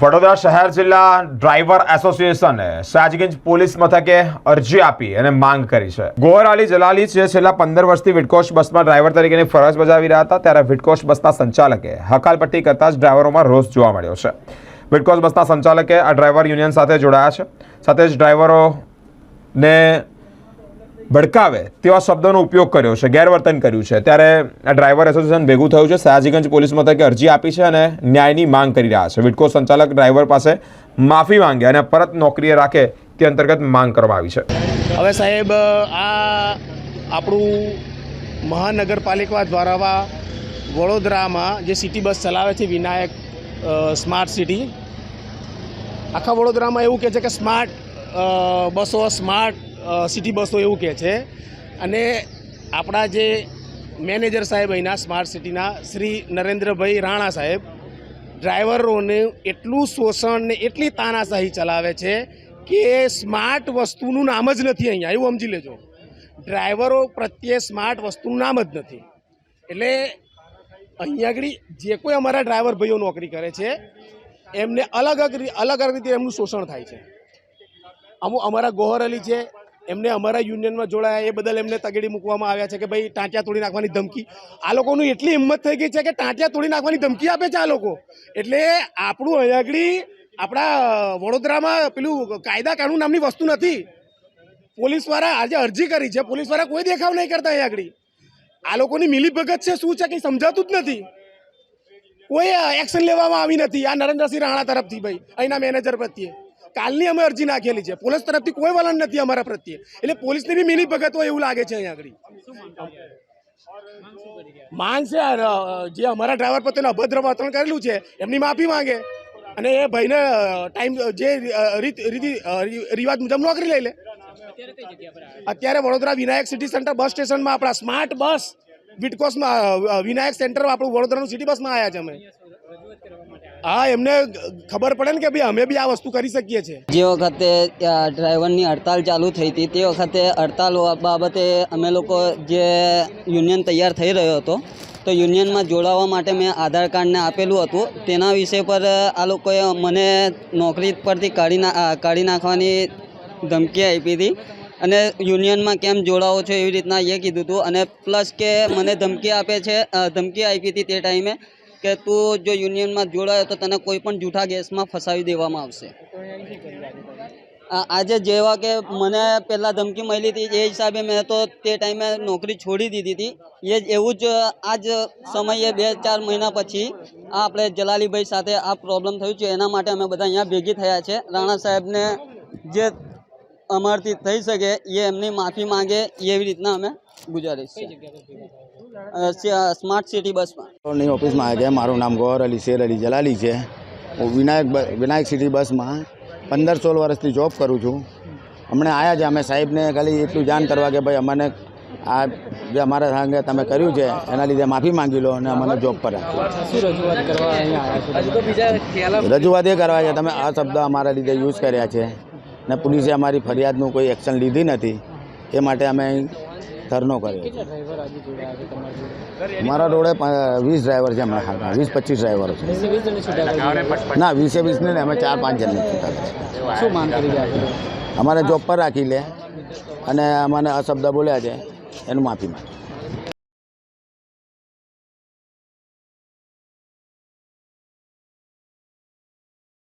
વડોદરા શહેર જિલ્લા driver એસોસિએશને Sajganj police મથકે અરજી આપી અને માંગ કરી છે. ગોહર અલી જલાલી જે છેલ્લા પંદર વર્ષથી વિટકોશ બસમાં ડ્રાઈવર તરીકેની ફરજ બજાવી રહ્યા હતા, ત્યારે વિટકોશ બસના સંચાલકે હકાલપટ્ટી કરતા જ ડ્રાઈવરોમાં રોષ જોવા મળ્યો છે. વિટકોશ બસના સંચાલકે આ ડ્રાઈવર યુનિયન સાથે જોડાયા છે. સાથે જ ડ્રાઈવરોને ભડકાવે તેવા શબ્દોનો ઉપયોગ કર્યો છે, ગેરવર્તન કર્યું છે. ત્યારે આ ડ્રાઈવર એસોસિએશન ભેગું થયું છે. સયાજીગંજ પોલીસ મથકે અરજી આપી છે અને ન્યાયની માંગ કરી રહ્યા છે. વિટકો સંચાલક ડ્રાઈવર પાસે માફી માંગે અને પરત નોકરીએ રાખે તે અંતર્ગત માંગ કરવામાં આવી છે. હવે સાહેબ આ આપણું મહાનગરપાલિકા દ્વારા વડોદરામાં જે સિટી બસ ચલાવે છે, વિનાયક સ્માર્ટ સિટી, આખા વડોદરામાં એવું કહે છે કે સ્માર્ટ બસો સ્માર્ટ સિટી બસો એવું કહે છે. અને આપણા જે મેનેજર સાહેબ અહીંના, સ્માર્ટ સિટીના, શ્રી નરેન્દ્રભાઈ રાણા સાહેબ, ડ્રાઈવરોને એટલું શોષણ ને એટલી તાનાશાહી ચલાવે છે કે સ્માર્ટ વસ્તુનું નામ જ નથી અહીંયા. એવું સમજી લેજો. ડ્રાઈવરો પ્રત્યે સ્માર્ટ વસ્તુનું નામ જ નથી. એટલે અહીંયા આગળ જે કોઈ અમારા ડ્રાઈવર ભાઈઓ નોકરી કરે છે, એમને અલગ અલગ અલગ રીતે એમનું શોષણ થાય છે. અમુક અમારા ગોહર અલી છે એમને અમારા યુનિયનમાં જોડાયા, એ બદલ એમને તગેડી મૂકવામાં આવ્યા છે કે ભાઈ, ટાંટિયા તોડી નાખવાની ધમકી. આ લોકોનું એટલી હિંમત થઈ ગઈ છે કે ટાંટિયા તોડી નાખવાની ધમકી આપે છે આ લોકો. એટલે આપણું અહીંયા આગળ આપણા વડોદરામાં પેલું કાયદા કાનૂન નામની વસ્તુ નથી. પોલીસવાળા આજે અરજી કરી છે. પોલીસવાળા કોઈ દેખાવ નહીં કરતા અહીંયા આગળ આ લોકોની મિલીભગત છે, શું છે કંઈ સમજાતું જ નથી. કોઈ એક્શન લેવામાં આવી નથી. આ નરેન્દ્રસિંહ રાણા તરફથી ભાઈ, અહીંના મેનેજર પ્રત્યે. કાલની અમે અરજી નાખેલી છે. પોલીસ તરફથી કોઈ વલણ નથી અમારા પ્રત્યે. એટલે પોલીસની બી મિલી ભગત હોય એવું લાગે છે અહીંયા આગળ. માંગ જે અમારા ડ્રાઈવર પ્રત્યેનું અભદ્ર વર્તન કરેલું છે, એમની માફી માંગે. અને એ ભાઈને ટાઈમ જે રીત, રીતિ રિવાજ મુજબ નોકરી લઈ લે. અત્યારે Vadodara Vinayak city centre bus સ્ટેશનમાં આપણા સ્માર્ટ બસ વિટકોસમાં વિનાયક સેન્ટર, આપણું વડોદરાનું સિટી બસમાં આવ્યા છે અમે. હા, એમને ખબર પડે ને કે ભાઈ અમે બી આ વસ્તુ કરી શકીએ છીએ. જે વખતે ડ્રાઈવરની હડતાલ ચાલુ થઈ હતી, તે વખતે હડતાલ બાબતે અમે લોકો જે યુનિયન તૈયાર થઈ રહ્યો હતો, તો યુનિયનમાં જોડાવા માટે મેં આધાર કાર્ડને આપેલું હતું. તેના વિષય પર આ લોકોએ મને નોકરી પરથી કાઢી કાઢી નાખવાની ધમકી આપી હતી. અને યુનિયનમાં કેમ જોડાવો છો એવી રીતના એ કીધું હતું. અને પ્લસ કે મને ધમકી આપે છે ધમકી આપી હતી તે ટાઈમે કે તું જો યુનિયનમાં જોડાયો તો તને કોઈ પણ જૂઠા ગેસમાં ફસાવી દેવામાં આવશે. આજે જેવા કે મને પહેલાં ધમકી મળી હતી, એ હિસાબે મેં તો તે ટાઈમે નોકરી છોડી દીધી હતી. એ જ એવું જ આ જ સમયે બે ચાર મહિના પછી આ આપણે જલાલીભાઈ સાથે આ પ્રોબ્લેમ થયું છે. એના માટે અમે બધા અહીંયા ભેગી થયા છે. રાણા સાહેબને જે અમારથી થઈ શકે એ એમની માફી માંગે એવી રીતના અમે ગુજારીશ છે. સ્માર્ટ સિટી બસમાં ની ઓફિસમાં આવ્યા છે મારું નામ ગૌર અલી શેર અલી જલાલી છે. હું વિનાયક વિનાયક સિટી બસમાં પંદર સોળ વર્ષથી જોબ કરું છું. હમણાં આવ્યા છે. અમે સાહેબને ખાલી એટલું જાણ કરવા કે ભાઈ અમને આ જે અમારા સંગે તમે કર્યું છે એના લીધે માફી માંગી લો અને અમને જોબ પર રાખ્યો રજૂઆત એ કરવા છે તમે આ શબ્દ અમારા લીધે યુઝ કર્યા છે. ને પોલીસે અમારી ફરિયાદનું કોઈ એક્શન લીધી નથી. એ માટે અમે અહીં ધરનો કર્યો મારા રોડે વીસ ડ્રાઈવર છે હમણાં હાલમાં. વીસ પચીસ ડ્રાઈવરો છે. ના વીસે વીસ ને અમે ચાર પાંચ જણને છૂટા શું અમારે જોબ પર રાખી લે અને અમને અશબ્દ બોલ્યા છે એનું માફી માંગે.